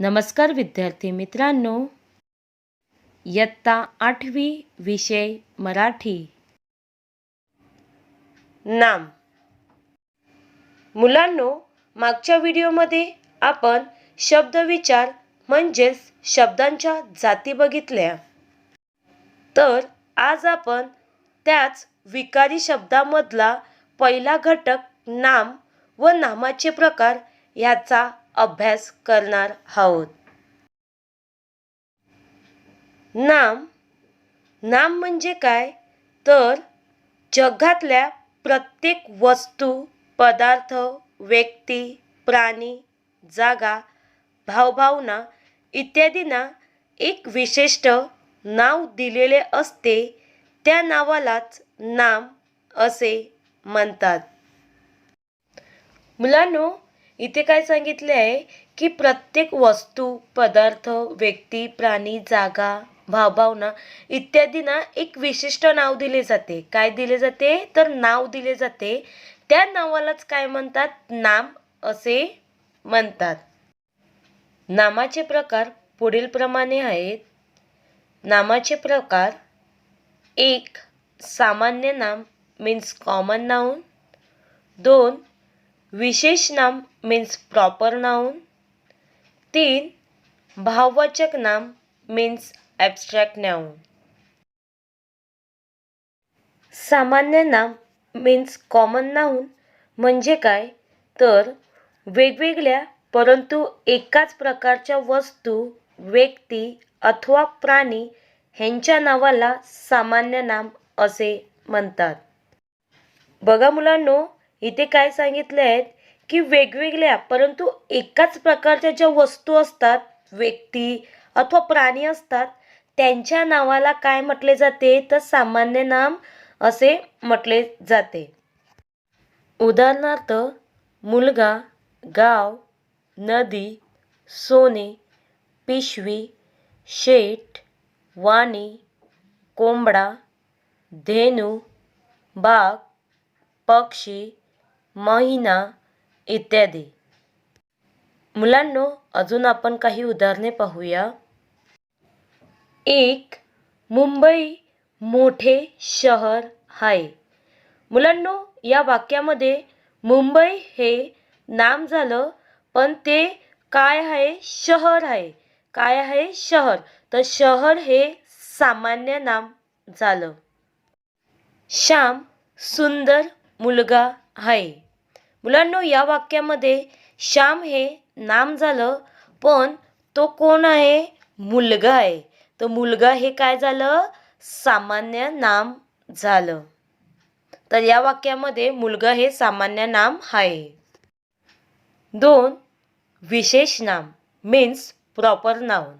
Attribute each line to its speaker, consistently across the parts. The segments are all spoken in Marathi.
Speaker 1: नमस्कार विद्यार्थी मित्रांनो. इयत्ता आठवी विषय मराठी. नाम. मुलांनो मागच्या व्हिडिओमध्ये आपण शब्दविचार म्हणजेच शब्दांच्या जाती बघितल्या. तर आज आपण त्याच विकारी शब्दामधला पहिला घटक नाम व नामाचे प्रकार याचा अभ्यास करणार आहोत. नाम. नाम म्हणजे काय? तर जगातल्या प्रत्येक वस्तू पदार्थ व्यक्ती प्राणी जागा भावभावना इत्यादींना एक विशिष्ट नाव दिलेले असते. त्या नावालाच नाम असे म्हणतात. मुलांनो इथे काय सांगितले आहे की प्रत्येक वस्तू पदार्थ व्यक्ती प्राणी जागा भावभावना इत्यादींना एक विशिष्ट नाव दिले जाते. काय दिले जाते? तर नाव दिले जाते. त्या नावालाच काय म्हणतात? नाम असे म्हणतात. नामाचे प्रकार पुढीलप्रमाणे आहेत. नामाचे प्रकार एक सामान्य नाम मीन्स कॉमन नाऊन दोन विशेष नाम मीन्स प्रॉपर नाऊन तीन भाववाचक नाम मीन्स ॲबस्ट्रॅक्ट नाऊन सामान्य नाम मीन्स कॉमन नाऊन म्हणजे काय? तर वेगवेगळ्या परंतु एकाच प्रकारच्या वस्तू व्यक्ती अथवा प्राणी ह्यांच्या नावाला सामान्य नाम असे म्हणतात. बघा मुलांनो इथे काय सांगितले आहेत की वेगवेगळ्या परंतु एकाच प्रकारच्या ज्या वस्तू असतात व्यक्ती अथवा प्राणी असतात त्यांच्या नावाला काय म्हटले जाते? तर सामान्य नाम असे म्हटले जाते. उदाहरणार्थ मुलगा गाव नदी सोने पिशवी शेठ वाणी कोंबडा धेनू बाग पक्षी महिना इत्यादी. मुलांनो अजून आपण काही उदाहरणे पाहूया. एक मुंबई मोठे शहर आहे. मुलांनो या वाक्यामध्ये मुंबई हे नाम झालं पण ते काय आहे? शहर आहे. काय आहे? शहर. तर शहर हे सामान्य नाम झालं. श्याम सुंदर मुलगा आहे. मुलांनो या वाक्यामध्ये श्याम हे नाम झालं पण तो कोण आहे? मुलगा आहे. तर मुलगा हे काय झालं? सामान्य नाम झालं. तर या वाक्यामध्ये मुलगा हे सामान्य नाम आहे. दोन विशेष नाम मीन्स प्रॉपर नाउन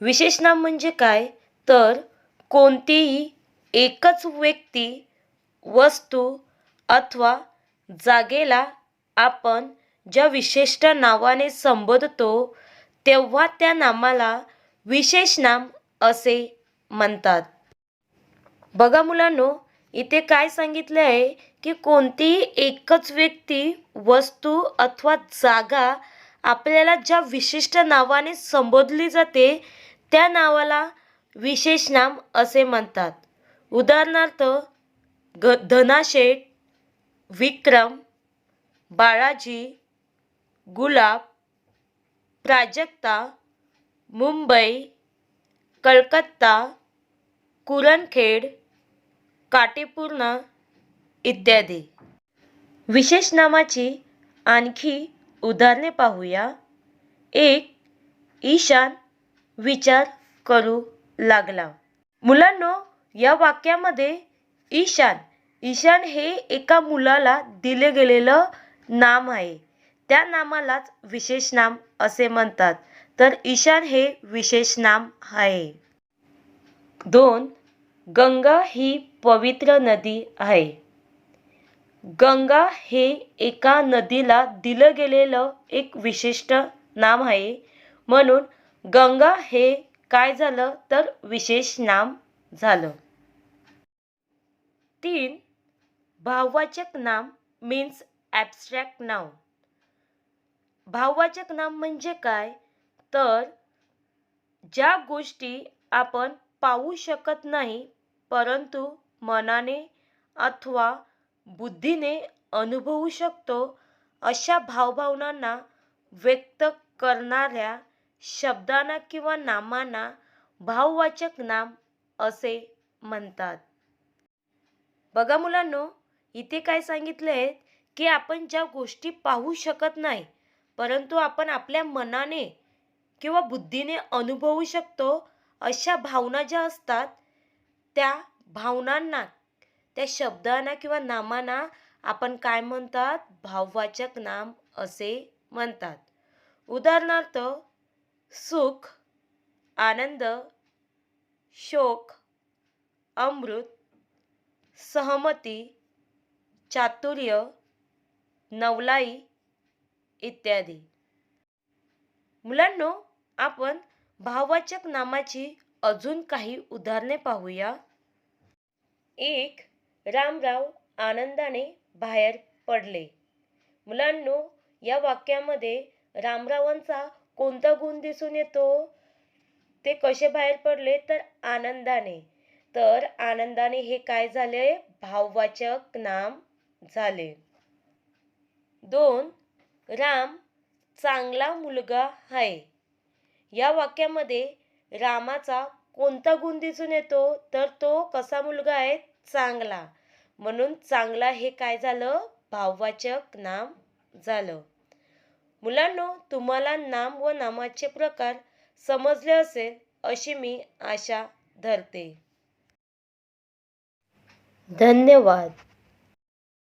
Speaker 1: विशेष नाम म्हणजे काय? तर कोणतीही एकच व्यक्ती वस्तू अथवा जागेला आपण ज्या विशिष्ट नावाने संबोधतो तेव्हा त्या नामाला विशेष नाम असे म्हणतात. बघा मुलांनो इथे काय सांगितले आहे की कोणतीही एकच व्यक्ती वस्तू अथवा जागा आपल्याला ज्या विशिष्ट नावाने संबोधली जाते त्या नावाला विशेष नाम असे म्हणतात. उदाहरणार्थ ग धनाशेठ विक्रम बाळाजी गुलाब प्राजक्ता मुंबई कलकत्ता कुरणखेड काटेपूर्ण इत्यादी. विशेष नामाची आणखी उदाहरणे पाहूया. एक ईशान विचार करू लागला. मुलांनो या वाक्यामध्ये ईशान ईशान हे एका मुलाला दिले गेलेलं नाम आहे. त्या नामालाच विशेष नाम असे म्हणतात. तर ईशान हे विशेष नाम आहे. दोन गंगा ही पवित्र नदी आहे. गंगा हे एका नदीला दिलं गेलेलं एक विशिष्ट नाम आहे. म्हणून गंगा हे काय झालं? तर विशेष नाम झालं. तीन भाववाचक नाम मीन्स ॲबस्ट्रॅक्ट नाउन भाववाचक नाम म्हणजे काय? तर ज्या गोष्टी आपण पाहू शकत नाही परंतु मनाने अथवा बुद्धीने अनुभवू शकतो अशा भावभावनांना व्यक्त करणाऱ्या शब्दांना किंवा नामांना भाववाचक नाम असे म्हणतात. बघा मुलांनो इथे काय सांगितले आहे की आपण ज्या गोष्टी पाहू शकत नाही परंतु आपण आपल्या मनाने किंवा बुद्धीने अनुभवू शकतो अशा भावना ज्या असतात त्या भावनांना त्या शब्दांना किंवा नामांना आपण काय म्हणतात? भाववाचक नाम असे म्हणतात. उदाहरणार्थ सुख आनंद शोक अमृत सहमती चातुर्य नवलाई इत्यादी. मुलांनो आपण भाववाचक नामाची अजून काही उदाहरणे पाहूया. एक रामराव आनंदाने बाहेर पडले. मुलांनो या वाक्यामध्ये रामरावांचा कोणता गुण दिसून येतो? ते कसे बाहेर पडले? तर आनंदाने. तर आनंदाने हे काय झाले? भाववाचक नाम झाले. दोन राम चांगला मुलगा आहे या वाक्यामध्ये रामाचा कोणता गुण दिसून येतो? तर तो कसा मुलगा आहे? चांगला. म्हणून चांगला हे काय झालं? भाववाचक नाम झालं. मुलांनो तुम्हाला नाम व नामाचे प्रकार समजले असेल अशी मी आशा धरते. धन्यवाद.